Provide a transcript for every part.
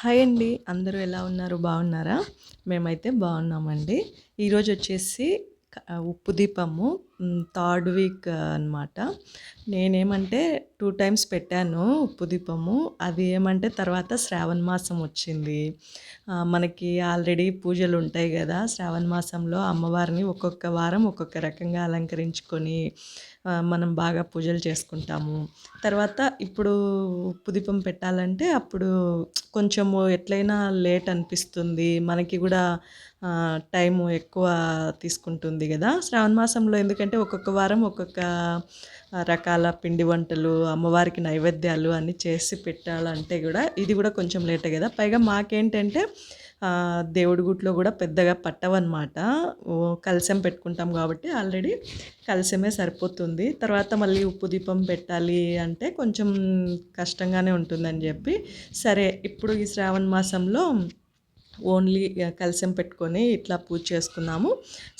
Hi అండి. అందరూ ఎలా ఉన్నారు? బాగున్నారా? మేమైతే బాగున్నామండి. ఈరోజు వచ్చేసి ఉప్పు దీపము థర్డ్ వీక్ అనమాట నేనేమంటే టూ టైమ్స్ పెట్టాను ఉప్పు దీపము అది ఏమంటే తర్వాత శ్రావణ మాసం వచ్చింది. మనకి ఆల్రెడీ పూజలు ఉంటాయి కదా శ్రావణ మాసంలో అమ్మవారిని ఒక్కొక్క వారం ఒక్కొక్క రకంగా అలంకరించుకొని మనం బాగా పూజలు చేసుకుంటాము. తర్వాత ఇప్పుడు ఉప్పు దీపం పెట్టాలంటే అప్పుడు కొంచెము ఎట్లయినా లేట్ అనిపిస్తుంది. మనకి కూడా టైము ఎక్కువ తీసుకుంటుంది కదా. శ్రావణ మాసంలో ఎందుకంటే ఒక్కొక్క వారం ఒక్కొక్క రకాల పిండి వంటలు అమ్మవారికి నైవేద్యాలు అన్నీ చేసి పెట్టాలంటే కూడా ఇది కూడా కొంచెం లేటే కదా. పైగా మాకేంటంటే దేవుడి గుట్లో కూడా పెద్దగా పట్టవన్నమాట. కలశం పెట్టుకుంటాం కాబట్టి ఆల్రెడీ కలశమే సరిపోతుంది. తర్వాత మళ్ళీ ఉప్పు దీపం పెట్టాలి అంటే కొంచెం కష్టంగానే ఉంటుందని చెప్పి సరే ఇప్పుడు ఈ శ్రావణ మాసంలో ఓన్లీ కలశం పెట్టుకొని ఇట్లా పూజ చేసుకున్నాము.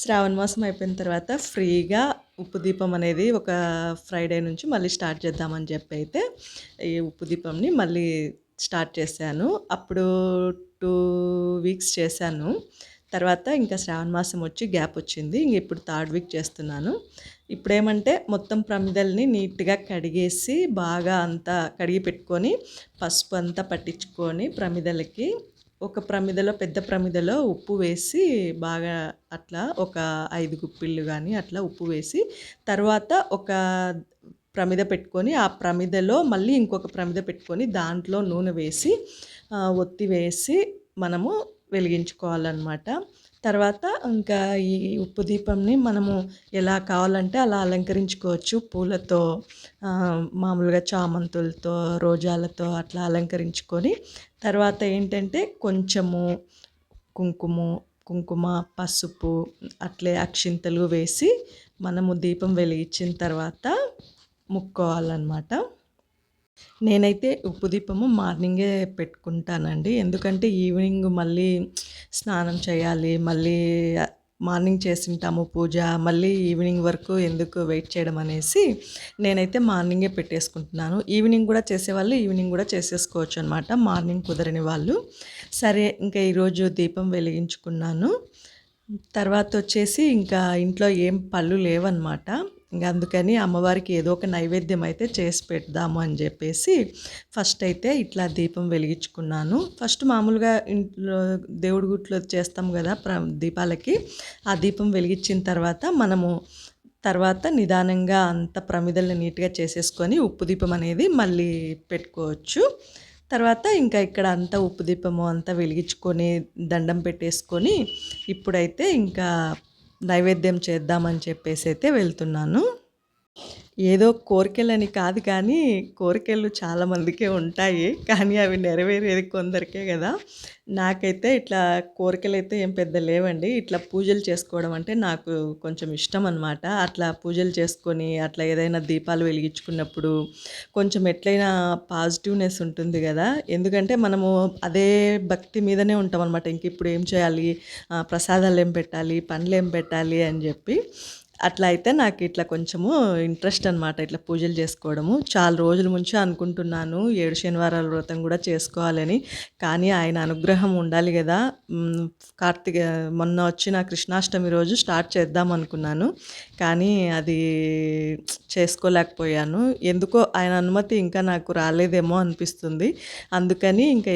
శ్రావణ మాసం అయిపోయిన తర్వాత ఫ్రీగా ఉప్పు దీపం అనేది ఒక ఫ్రైడే నుంచి మళ్ళీ స్టార్ట్ చేద్దామని చెప్పి అయితే ఈ ఉప్పు దీపంని మళ్ళీ స్టార్ట్ చేశాను. అప్పుడు టూ వీక్స్ చేశాను. తర్వాత ఇంకా శ్రావణ మాసం వచ్చి గ్యాప్ వచ్చింది. ఇంక ఇప్పుడు థర్డ్ వీక్ చేస్తున్నాను. ఇప్పుడేమంటే మొత్తం ప్రమిదల్ని నీట్గా కడిగేసి బాగా అంతా కడిగి పెట్టుకొని పసుపు అంతా పట్టించుకొని ప్రమిదలకి ఒక ప్రమిదలో పెద్ద ప్రమిదలో ఉప్పు వేసి బాగా అట్లా ఒక ఐదు గుప్పిళ్ళు కానీ అట్లా ఉప్పు వేసి తర్వాత ఒక ప్రమిద పెట్టుకొని ఆ ప్రమిదలో మళ్ళీ ఇంకొక ప్రమిద పెట్టుకొని దాంట్లో నూనె వేసి ఒత్తి వేసి మనము వెలిగించుకోవాలన్నమాట. తర్వాత ఇంకా ఈ ఉప్పు దీపంని మనము ఎలా కావాలంటే అలా అలంకరించుకోవచ్చు. పూలతో మామూలుగా చామంతులతో రోజాలతో అట్లా అలంకరించుకొని. తర్వాత ఏంటంటే కొంచెము కుంకుమ కుంకుమ పసుపు అట్లే అక్షింతలు వేసి మనము దీపం వెలిగించిన తర్వాత ముక్కోవాలన్నమాట. నేనైతే ఉప్పు దీపము మార్నింగే పెట్టుకుంటానండి. ఎందుకంటే ఈవినింగ్ మళ్ళీ స్నానం చేయాలి మళ్ళీ మార్నింగ్ చేసింటాము పూజ మళ్ళీ ఈవినింగ్ వరకు ఎందుకు వెయిట్ చేయడం అనేసి నేనైతే మార్నింగే పెట్టేసుకుంటున్నాను. ఈవినింగ్ కూడా చేసేవాళ్ళు ఈవినింగ్ కూడా చేసేసుకోవచ్చు అనమాట మార్నింగ్ కుదరని వాళ్ళు. సరే ఇంకా ఈరోజు దీపం వెలిగించుకున్నాను. తర్వాత వచ్చేసి ఇంకా ఇంట్లో ఏం పళ్ళు లేవన్నమాట ఇంకా అందుకని అమ్మవారికి ఏదో ఒక నైవేద్యం అయితే చేసి పెడదాము అని చెప్పేసి ఫస్ట్ అయితే ఇట్లా దీపం వెలిగించుకున్నాను. ఫస్ట్ మామూలుగా ఇంట్లో దేవుడి గుట్లో చేస్తాం కదా ప్ర దీపాలకి ఆ దీపం వెలిగించిన తర్వాత మనము తర్వాత నిదానంగా అంత ప్రమిదల్ని నీట్గా చేసేసుకొని ఉప్పు దీపం అనేది మళ్ళీ పెట్టుకోవచ్చు. తర్వాత ఇంకా ఇక్కడ అంతా ఉప్పు దీపము అంతా వెలిగించుకొని దండం పెట్టేసుకొని ఇప్పుడైతే ఇంకా నైవేద్యం చేద్దామని చెప్పేసి అయితే వెళ్తున్నాను. ఏదో కోరికలని కాదు కానీ కోరికలు చాలా మందికే ఉంటాయి కానీ అవి నెరవేరేది కొందరికే కదా. నాకైతే ఇట్లా కోరికలు అయితే ఏం పెద్ద లేవండి. ఇట్లా పూజలు చేసుకోవడం అంటే నాకు కొంచెం ఇష్టం అనమాట అట్లా పూజలు చేసుకొని అట్లా ఏదైనా దీపాలు వెలిగించుకున్నప్పుడు కొంచెం ఎట్లయినా పాజిటివ్నెస్ ఉంటుంది కదా. ఎందుకంటే మనము అదే భక్తి మీదనే ఉంటాం అనమాట ఇంక ఇప్పుడు ఏం చేయాలి? ప్రసాదాలు ఏం పెట్టాలి? పండ్లు ఏం పెట్టాలి అని చెప్పి. అట్లా అయితే నాకు ఇట్లా కొంచెము ఇంట్రెస్ట్ అనమాట ఇట్లా పూజలు చేసుకోవడము. చాలా రోజుల నుంచి అనుకుంటున్నాను. ఏడు శనివారాల వ్రతం కూడా చేసుకోవాలని. కానీ ఆయన అనుగ్రహం ఉండాలి కదా. కార్తీక మొన్న వచ్చిన కృష్ణాష్టమి రోజు స్టార్ట్ చేద్దాం అనుకున్నాను. కానీ అది చేసుకోలేకపోయాను. ఎందుకో ఆయన అనుమతి ఇంకా నాకు రాలేదేమో అనిపిస్తుంది. అందుకని ఇంకా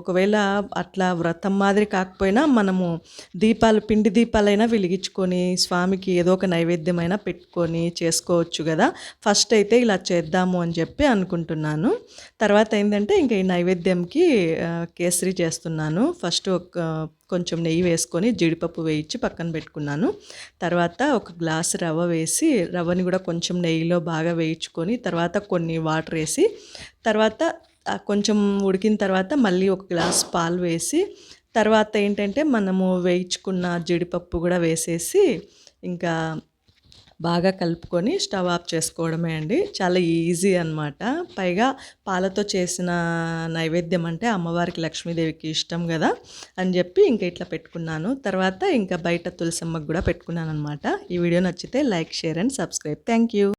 ఒకవేళ అట్లా వ్రతం మాదిరి కాకపోయినా మనము దీపాలు పిండి దీపాలైనా వెలిగించుకొని స్వామికి ఏదో ఒక నైవేద్యమైనా పెట్టుకొని చేసుకోవచ్చు కదా. ఫస్ట్ అయితే ఇలా చేద్దాము అని చెప్పి అనుకుంటున్నాను. తర్వాత ఏంటంటే ఇంకా ఈ నైవేద్యంకి కేసరి చేస్తున్నాను. ఫస్ట్ ఒక కొంచెం నెయ్యి వేసుకొని జీడిపప్పు వేయించి పక్కన పెట్టుకున్నాను. తర్వాత ఒక గ్లాస్ రవ్వ వేసి రవ్వని కూడా కొంచెం నెయ్యిలో బాగా వేయించుకొని తర్వాత కొన్ని వాటర్ వేసి తర్వాత కొంచెం ఉడికిన తర్వాత మళ్ళీ ఒక గ్లాస్ పాలు వేసి తర్వాత ఏంటంటే మనము వేయించుకున్న జీడిపప్పు కూడా వేసేసి ఇంకా బాగా కలుపుకొని స్టవ్ ఆఫ్ చేసుకోవడమే అండి. చాలా ఈజీ అన్నమాట. పైగా పాలతో చేసిన నైవేద్యం అంటే అమ్మవారికి లక్ష్మీదేవికి ఇష్టం కదా అని చెప్పి ఇంకా ఇట్లా పెట్టుకున్నాను. తర్వాత ఇంకా బయట తులసమ్మకు కూడా పెట్టుకున్నాను అనమాట ఈ వీడియో నచ్చితే like share and subscribe. Thank you.